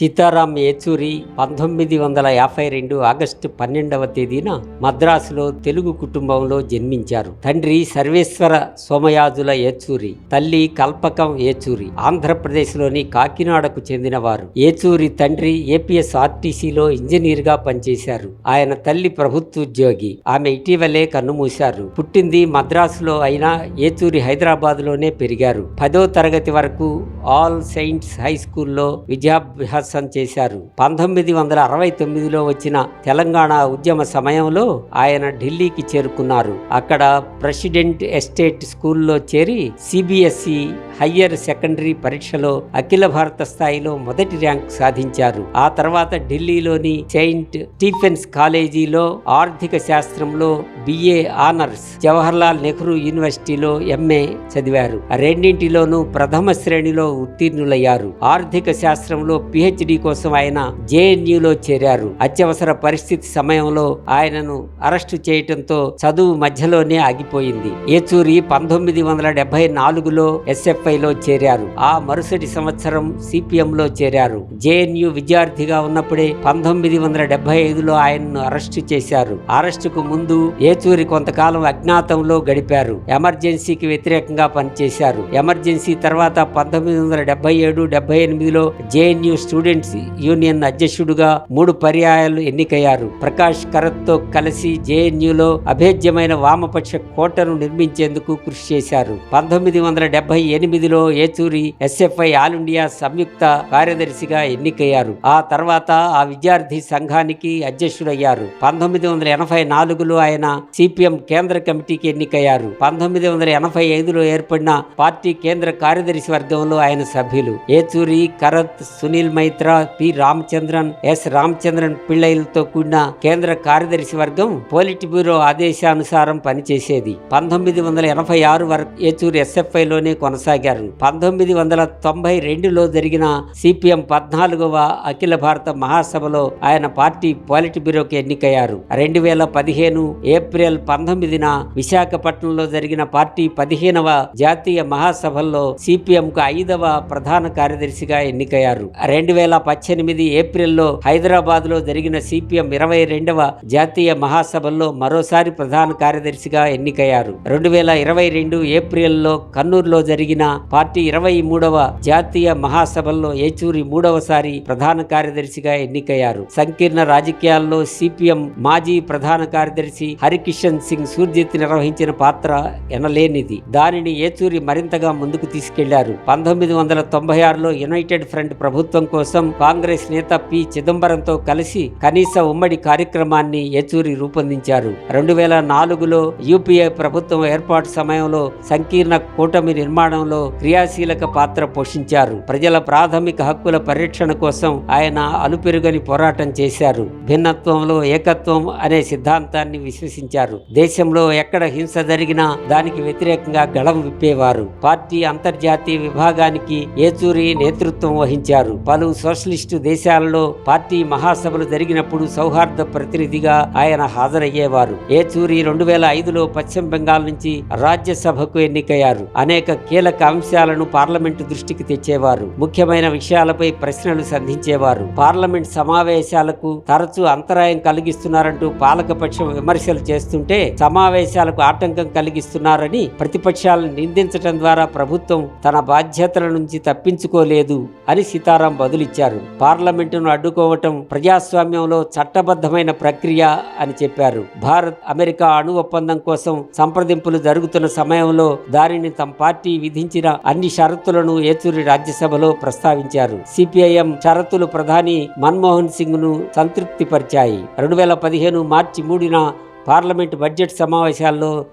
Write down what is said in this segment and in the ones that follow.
సీతారాం ఏచూరి పంతొమ్మిది వందల యాభై రెండు ఆగస్టు పన్నెండవ తేదీన మద్రాసులో తెలుగు కుటుంబంలో జన్మించారు. తండ్రి సర్వేశ్వర సోమయాజుల ఏచూరి తల్లి కల్పకం ఏచూరి ఆంధ్రప్రదేశ్లోని కాకినాడకు చెందినవారు. ఏచూరి తండ్రి ఏపీఎస్ ఆర్టీసీలో ఇంజనీర్గా పనిచేశారు. ఆయన తల్లి ప్రభుత్వ ఉద్యోగి ఆమె ఇటీవలే కన్నుమూశారు. పుట్టింది మద్రాసులో అయినా ఏచూరి హైదరాబాద్లోనే పెరిగారు. పదో తరగతి వరకు ఆల్ సెయింట్స్ హై స్కూల్లో విద్యాభ్యాసం చేశారు. పంతొమ్మిది వందల అరవై తొమ్మిదిలో వచ్చిన తెలంగాణ ఉద్యమ సమయంలో ఆయన ఢిల్లీకి చేరుకున్నారు. అక్కడ ప్రెసిడెంట్ ఎస్టేట్ స్కూల్లో చేరి సిబిఎస్ఈ హయ్యర్ సెకండరీ పరీక్షలో అఖిల భారత స్థాయిలో మొదటి ర్యాంక్ సాధించారు. ఆ తర్వాత ఢిల్లీలోని సెయింట్ స్టీఫెన్స్ కాలేజీలో ఆర్థిక శాస్త్రంలో బిఏ ఆనర్స్ జవహర్లాల్ నెహ్రూ యూనివర్సిటీలో ఎంఏ చదివారు. రెండింటిలోనూ ప్రథమ శ్రేణిలో ఉత్తీర్ణులయ్యారు. ఆర్థిక శాస్త్రంలో పిహెచ్డి కోసం ఆయన జేఎన్యూలో చేరారు. అత్యవసర పరిస్థితి సమయంలో ఆయనను అరెస్టు చేయటంతో చదువు మధ్యలోనే ఆగిపోయింది. ఏచూరి పంతొమ్మిది వందల డెబ్బై నాలుగులో ఎస్ఎఫ్ఐ లో చేరారు. ఆ మరుసటి సంవత్సరం సిపిఎంలో చేరారు. జేఎన్యు విద్యార్థిగా ఉన్నప్పుడే పంతొమ్మిది వందల డెబ్బై ఐదులో ఆయనను అరెస్టు చేశారు. అరెస్టుకు ముందు ఏచూరి కొంతకాలం అజ్ఞాతంలో గడిపారు. ఎమర్జెన్సీకి వ్యతిరేకంగా పనిచేశారు. ఎమర్జెన్సీ తర్వాత పంతొమ్మిది వందల డెబ్బై ఏడు డెబ్బై ఎనిమిదిలో జేఎన్యు స్టూడెంట్స్ యూనియన్ అధ్యక్షుడుగా మూడు పర్యాయాలు ఎన్నికయ్యారు. ప్రకాష్ కరత్తో కలిసి జేఎన్యులో అభేద్యమైన వామపక్ష కోటను నిర్మించేందుకు కృషి చేశారు. పంతొమ్మిది వందల డెబ్బై ఎనిమిదిలో ఏచూరి ఎస్ఎఫ్ఐ ఆల్ ఇండియా సంయుక్త కార్యదర్శిగా ఎన్నికయ్యారు. ఆ తర్వాత ఆ విద్యార్థి సంఘానికి అధ్యక్షుడయ్యారు. పంతొమ్మిది వందల ఎనభై నాలుగులో ఆయన సిపిఎం కేంద్ర కమిటీకి ఎన్నికయ్యారు. పంతొమ్మిది వందల ఎనభై ఐదులో ఏర్పడిన పార్టీ కేంద్ర కార్యదర్శి వర్గంలో ఆయన సభ్యులు ఏచూరి కరత్ సునీల్ మైత్రా పి. రామచంద్రన్ ఎస్. రామచంద్రన్ పిళ్ళైలతో కూడిన కేంద్ర కార్యదర్శి వర్గం పోలిట్ బ్యూరో ఆదేశానుసారం పనిచేసేది. పంతొమ్మిది వందల ఎనభై ఆరు వరకు ఏచూరి ఎస్ఎఫ్ఐ లోనే కొనసాగారు. పంతొమ్మిది వందల తొంభై రెండులో జరిగిన సిపిఎం పద్నాలుగవ అఖిల భారత మహాసభలో ఆయన పార్టీ పోలిట్ బ్యూరోకి ఎన్నికయ్యారు. రెండు వేల పదిహేను ఏప్రిల్ పంతొమ్మిదిన విశాఖపట్నంలో జరిగిన పార్టీ పదిహేనవ జాతీయ మహాసభల్లో సిపిఎంకు ఐదవ ఐదవ ప్రధాన కార్యదర్శిగా ఎన్నికయ్యారు. రెండు వేల పద్దెనిమిది ఏప్రిల్లో హైదరాబాద్లో జరిగిన సిపిఎం ఇరవై రెండవ జాతీయ మహాసభల్లో మరోసారి ప్రధాన కార్యదర్శిగా ఎన్నికయ్యారు. రెండు వేల ఇరవై రెండు ఏప్రిల్లో కన్నూరులో జరిగిన పార్టీ ఇరవై మూడవ జాతీయ మహాసభల్లో ఏచూరి మూడవసారి ప్రధాన కార్యదర్శిగా ఎన్నికయ్యారు. సంకీర్ణ రాజకీయాల్లో సిపిఎం మాజీ ప్రధాన కార్యదర్శి హరికిషన్ సింగ్ సూర్జిత్ నిర్వహించిన పాత్ర ఎనలేనిది. దానిని ఏచూరి మరింతగా ముందుకు తీసుకెళ్ళారు. పంతొమ్మిది వందల తొంభై ఆరులో యునైటెడ్ ఫ్రంట్ ప్రభుత్వం కోసం కాంగ్రెస్ నేత పి. చిదంబరంతో కలిసి కనీస ఉమ్మడి కార్యక్రమాన్ని ఏచూరి రూపొందించారు. రెండు వేల నాలుగులో యూపీఏ ప్రభుత్వం ఏర్పాటు సమయంలో సంకీర్ణ కూటమి నిర్మాణంలో క్రియాశీలక పాత్ర పోషించారు. ప్రజల ప్రాథమిక హక్కుల పరిరక్షణ కోసం ఆయన అలుపెరుగని పోరాటం చేశారు. భిన్నత్వంలో ఏకత్వం అనే సిద్ధాంతాన్ని విశ్వసించారు. దేశంలో ఎక్కడ హింస జరిగినా దానికి వ్యతిరేకంగా గళం విప్పేవారు. పార్టీ అంతర్జాతీయ విభాగానికి ఏచూరి నేతృత్వం వహించారు. పలు సోషలిస్టు దేశాలలో పార్టీ మహాసభలు జరిగినప్పుడు సౌహార్ద ప్రతినిధిగా ఆయన హాజరయ్యేవారు. ఏచూరి రెండు వేల ఐదులో పశ్చిమ బెంగాల్ నుంచి రాజ్యసభకు ఎన్నికయ్యారు. అనేక కీలక అంశాలను పార్లమెంటు దృష్టికి తెచ్చేవారు. ముఖ్యమైన విషయాలపై ప్రశ్నలు సంధించేవారు. పార్లమెంట్ సమావేశాలకు తరచూ అంతరాయం కలిగిస్తున్నారంటూ పాలకపక్షం విమర్శలు చేస్తుంటే సమావేశాలకు ఆటంకం కలిగిస్తున్నారని ప్రతిపక్షాలను నిందించడం ద్వారా ప్రభుత్వం తన బాధ్యతలను నుంచి తప్పించుకోలేదు అని సీతారాం బదులిచ్చారు. పార్లమెంటును అడ్డుకోవటం ప్రజాస్వామ్యంలో చట్టబద్ధమైన ప్రక్రియ అని చెప్పారు. భారత్ అమెరికా అణు ఒప్పందం కోసం సంప్రదింపులు జరుగుతున్న సమయంలో దానిని తమ పార్టీ విధించిన అన్ని షరతులను ఏచూరి రాజ్యసభలో ప్రస్తావించారు. సిపిఐఎం షరతులు ప్రధాని మన్మోహన్ సింగ్ను సంతృప్తిపరిచాయి. రెండు వేల పదిహేను మార్చి మూడున పార్లమెంట్ బడ్జెట్ సమావేశాల్లో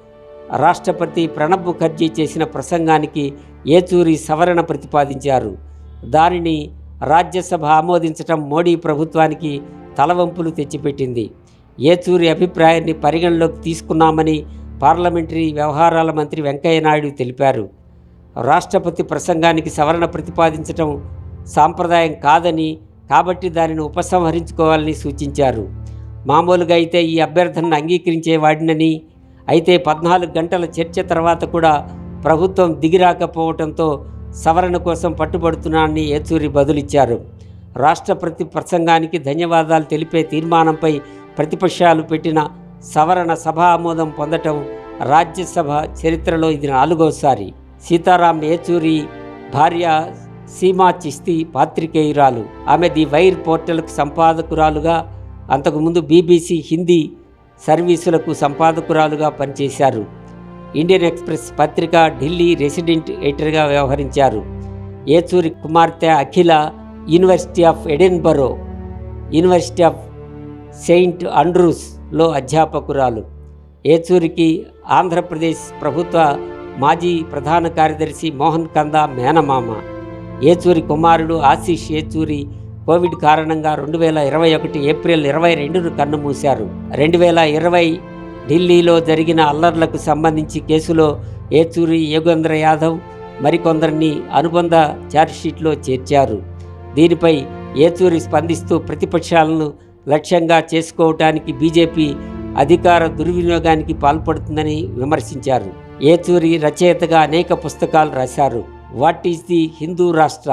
రాష్ట్రపతి ప్రణబ్ ముఖర్జీ చేసిన ప్రసంగానికి ఏచూరి సవరణ ప్రతిపాదించారు. దానిని రాజ్యసభ ఆమోదించటం మోడీ ప్రభుత్వానికి తలవంపులు తెచ్చిపెట్టింది. ఏచూరి అభిప్రాయాన్ని పరిగణలోకి తీసుకున్నామని పార్లమెంటరీ వ్యవహారాల మంత్రి వెంకయ్యనాయుడు తెలిపారు. రాష్ట్రపతి ప్రసంగానికి సవరణ ప్రతిపాదించటం సాంప్రదాయం కాదని కాబట్టి దానిని ఉపసంహరించుకోవాలని సూచించారు. మామూలుగా అయితే ఈ అభ్యర్థనను అంగీకరించేవాడినని అయితే పద్నాలుగు గంటల చర్చ తర్వాత కూడా ప్రభుత్వం దిగిరాకపోవడంతో సవరణ కోసం పట్టుబడుతున్నానని ఏచూరి బదులిచ్చారు. రాష్ట్రపతి ప్రసంగానికి ధన్యవాదాలు తెలిపే తీర్మానంపై ప్రతిపక్షాలు పెట్టిన సవరణ సభ ఆమోదం పొందటం రాజ్యసభ చరిత్రలో ఇది నాలుగోసారి. సీతారాం ఏచూరి భార్య సీమా చిస్తి పాత్రికేయురాలు. ఆమె ది వైర్ పోర్టల్కు సంపాదకురాలుగా అంతకుముందు బీబీసీ హిందీ సర్వీసులకు సంపాదకురాలుగా పనిచేశారు. ఇండియన్ ఎక్స్ప్రెస్ పత్రిక ఢిల్లీ రెసిడెంట్ ఎడిటర్గా వ్యవహరించారు. ఏచూరి కుమార్తె Akhila university of Edinburgh university of saint అండ్రూస్లో అధ్యాపకురాలు. ఏచూరికి ఆంధ్రప్రదేశ్ ప్రభుత్వ మాజీ ప్రధాన కార్యదర్శి మోహన్ కందా మేనమామ. ఏచూరి కుమారుడు ఆశీష్ ఏచూరి కోవిడ్ కారణంగా రెండు వేల ఇరవై ఒకటి ఏప్రిల్ ఇరవై రెండును కన్నుమూశారు రెండు వేల ఇరవై ఢిల్లీలో జరిగిన అల్లర్లకు సంబంధించి కేసులో ఏచూరి యోగేంద్ర యాదవ్ మరికొందరిని అనుబంధ ఛార్జ్షీట్లో చేర్చారు. దీనిపై ఏచూరి స్పందిస్తూ ప్రతిపక్షాలను లక్ష్యంగా చేసుకోవటానికి బీజేపీ అధికార దుర్వినియోగానికి పాల్పడుతుందని విమర్శించారు. ఏచూరి రచయితగా అనేక పుస్తకాలు రాశారు. వాట్ ఈస్ ది హిందూ రాష్ట్ర?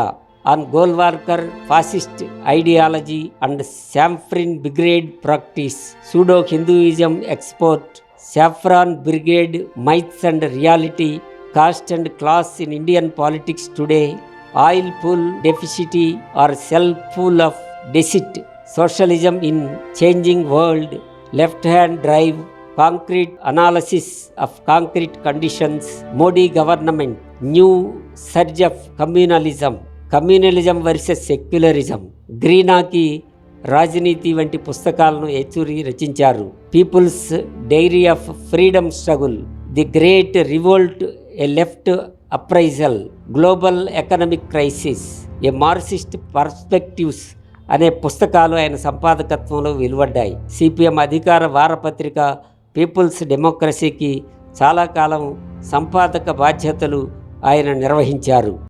on Golwarkar fascist ideology and Samfrin Brigade practice, pseudo Hinduism export, Saffron Brigade myths and reality, caste and class in Indian politics today, oil pool deficit or self pool of deceit, socialism in changing world, left hand drive, concrete analysis of concrete conditions, Modi government, new surge of communalism. Communalism versus secularism. Ghrina ki Rajneeti వంటి పుస్తకాలను ఏచూరి రచించారు. People's diary of freedom struggle. The great revolt a left appraisal. Global economic crisis. A Marxist perspectives అనే పుస్తకాలు ఆయన సంపాదకత్వంలో వెలువడ్డాయి. CPM అధికార వారపత్రిక peoples డెమోక్రసీకి చాలా కాలం సంపాదక బాధ్యతలు ఆయన నిర్వహించారు.